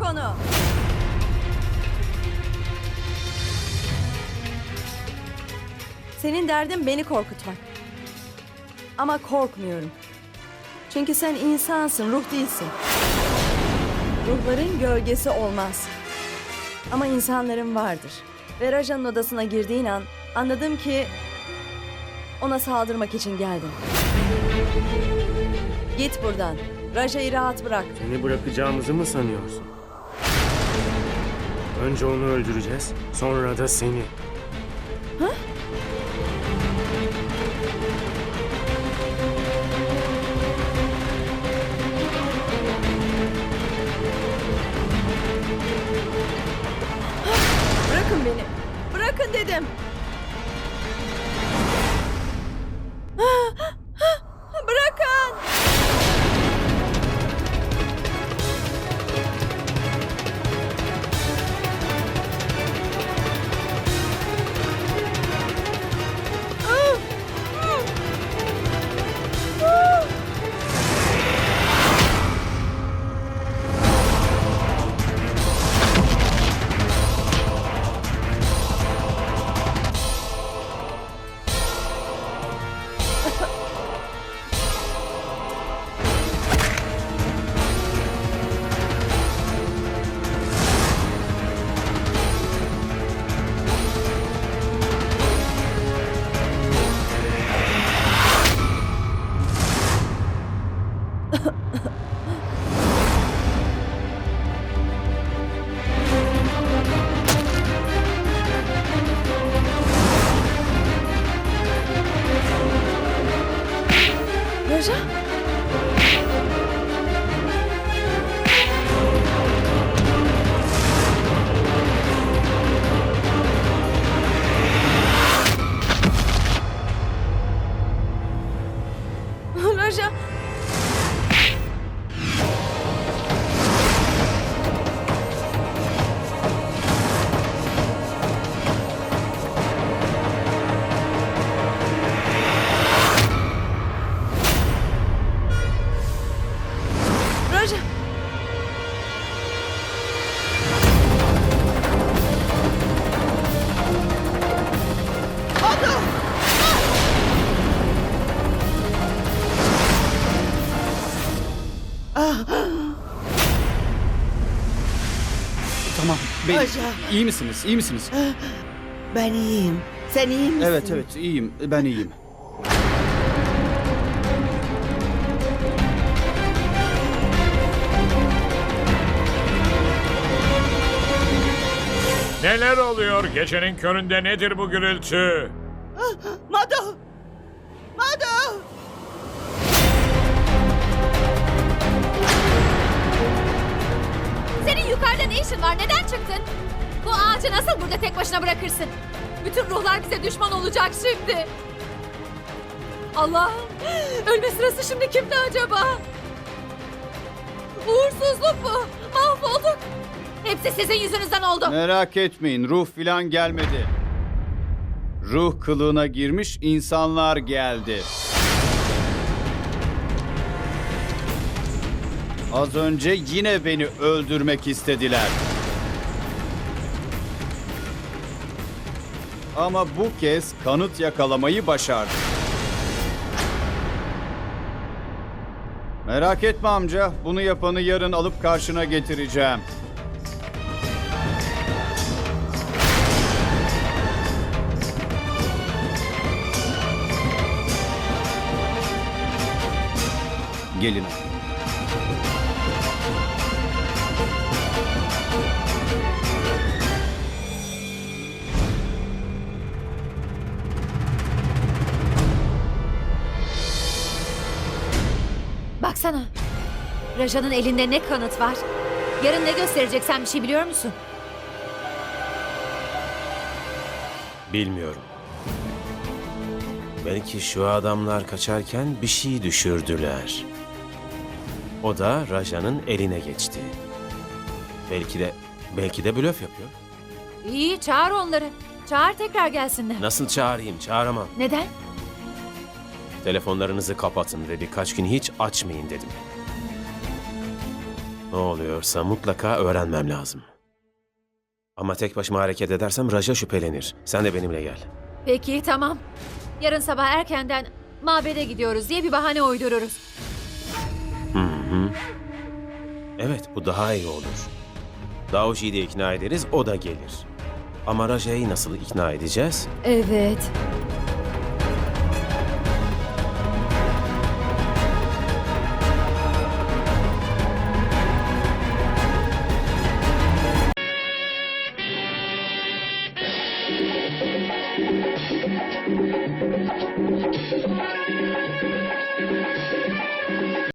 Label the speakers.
Speaker 1: Bırak onu. Senin derdin beni korkutmak. Ama korkmuyorum. Çünkü sen insansın, ruh değilsin. Ruhların gölgesi olmaz. Ama insanların vardır. Ve Raja'nın odasına girdiğin an anladım ki ona saldırmak için geldim. Git buradan. Raja'yı rahat bırak.
Speaker 2: Seni bırakacağımızı mı sanıyorsun? Önce onu öldüreceğiz, sonra da seni.
Speaker 1: Bırakın beni. Bırakın dedim. Raja. Raja.
Speaker 3: Tamam. Benim.
Speaker 4: Aja.
Speaker 3: İyi misiniz? İyi misiniz?
Speaker 4: Ben iyiyim. Sen iyi misin?
Speaker 3: Evet evet iyiyim. Ben iyiyim.
Speaker 5: Neler oluyor gecenin köründe nedir bu gürültü?
Speaker 4: Mado! Mado!
Speaker 6: Senin yukarıda ne işin var? Neden çıktın? Bu ağacı nasıl burada tek başına bırakırsın? Bütün ruhlar bize düşman olacak şimdi. Allah'ım! Ölme sırası şimdi kimde acaba? Uğursuzluk bu. Mahvolduk. Hepsi sizin yüzünüzden oldu.
Speaker 3: Merak etmeyin ruh filan gelmedi. Ruh kılığına girmiş insanlar geldi. Az önce yine beni öldürmek istediler. Ama bu kez kanıt yakalamayı başardım. Merak etme amca, bunu yapanı yarın alıp karşına getireceğim. Gelin.
Speaker 6: Baksana. Raja'nın elinde ne kanıt var? Yarın ne göstereceksen bir şey biliyor musun?
Speaker 7: Bilmiyorum. Belki şu adamlar kaçarken bir şey düşürdüler. O da Raja'nın eline geçti. Belki de belki de blöf yapıyor.
Speaker 6: İyi çağır onları. Çağır tekrar gelsinler.
Speaker 7: Nasıl çağırayım? Çağıramam.
Speaker 6: Neden?
Speaker 7: Telefonlarınızı kapatın ve birkaç gün hiç açmayın dedim. Ne oluyorsa mutlaka öğrenmem lazım. Ama tek başıma hareket edersem Raja şüphelenir. Sen de benimle gel.
Speaker 6: Peki tamam. Yarın sabah erkenden mabede gidiyoruz diye bir bahane uydururuz.
Speaker 7: Evet, bu daha iyi olur. Daoji'yi de ikna ederiz, o da gelir. Ama Raja'yı nasıl ikna edeceğiz?
Speaker 1: Evet.